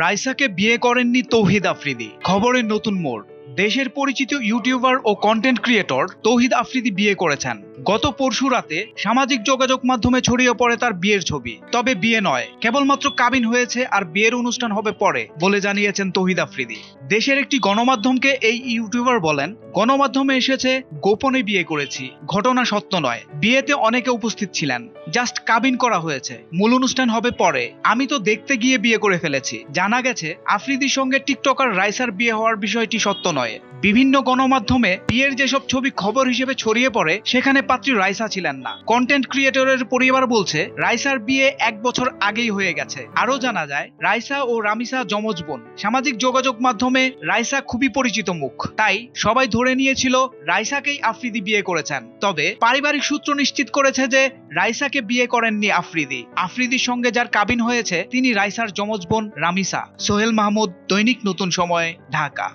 রাইসাকে বিয়ে করেননি তৌহিদ আফ্রিদি। খবরের নতুন মোড়। দেশের পরিচিত ইউটিউবার ও কন্টেন্ট ক্রিয়েটর তৌহিদ আফ্রিদি বিয়ে করেছেন। গত পরশু রাতে সামাজিক যোগাযোগ মাধ্যমে ছড়িয়ে পড়ে তার বিয়ের ছবি। তবে বিয়ে নয়, কেবলমাত্র কাবিন হয়েছে আর বিয়ের অনুষ্ঠান হবে পরে, বলে জানিয়েছেন তৌহিদ আফ্রিদি। দেশের একটি গণমাধ্যমকে এই ইউটিউবার বলেন, গণমাধ্যমে এসেছে, গোপনে বিয়ে করেছি। ঘটনা সত্য নয়। বিয়েতে অনেকে উপস্থিত ছিলেন। জাস্ট কাবিন করা হয়েছে। মূল অনুষ্ঠান হবে পরে। আমি তো দেখতে গিয়ে বিয়ে করে ফেলেছি। জানা গেছে, আফ্রিদির সঙ্গে টিকটকার রাইসার বিয়ে হওয়ার বিষয়টি সত্য নয়। বিভিন্ন গণমাধ্যমে বিয়ের যেসব ছবি খবর হিসেবে ছড়িয়ে পড়ে, সেখানে পাত্রী রাইসা ছিলেন না। কন্টেন্ট ক্রিয়েটরের পরিবার বলছে, রাইসার বিয়ে এক বছর আগেই হয়ে গেছে। আরও জানা যায়, রাইসা ও রামিসা যমজ বোন। সামাজিক যোগাযোগ মাধ্যমে রাইসা খুবই পরিচিত মুখ। তাই সবাই ধরে নিয়েছিল, রাইসাকেই আফ্রিদি বিয়ে করেছেন। তবে পারিবারিক সূত্র নিশ্চিত করেছে যে, রাইসাকে বিয়ে করেননি আফ্রিদি। আফ্রিদির সঙ্গে যার কাবিন হয়েছে, তিনি রাইসার যমজ বোন রামিসা। সোহেল মাহমুদ, দৈনিক নতুন সময়, ঢাকা।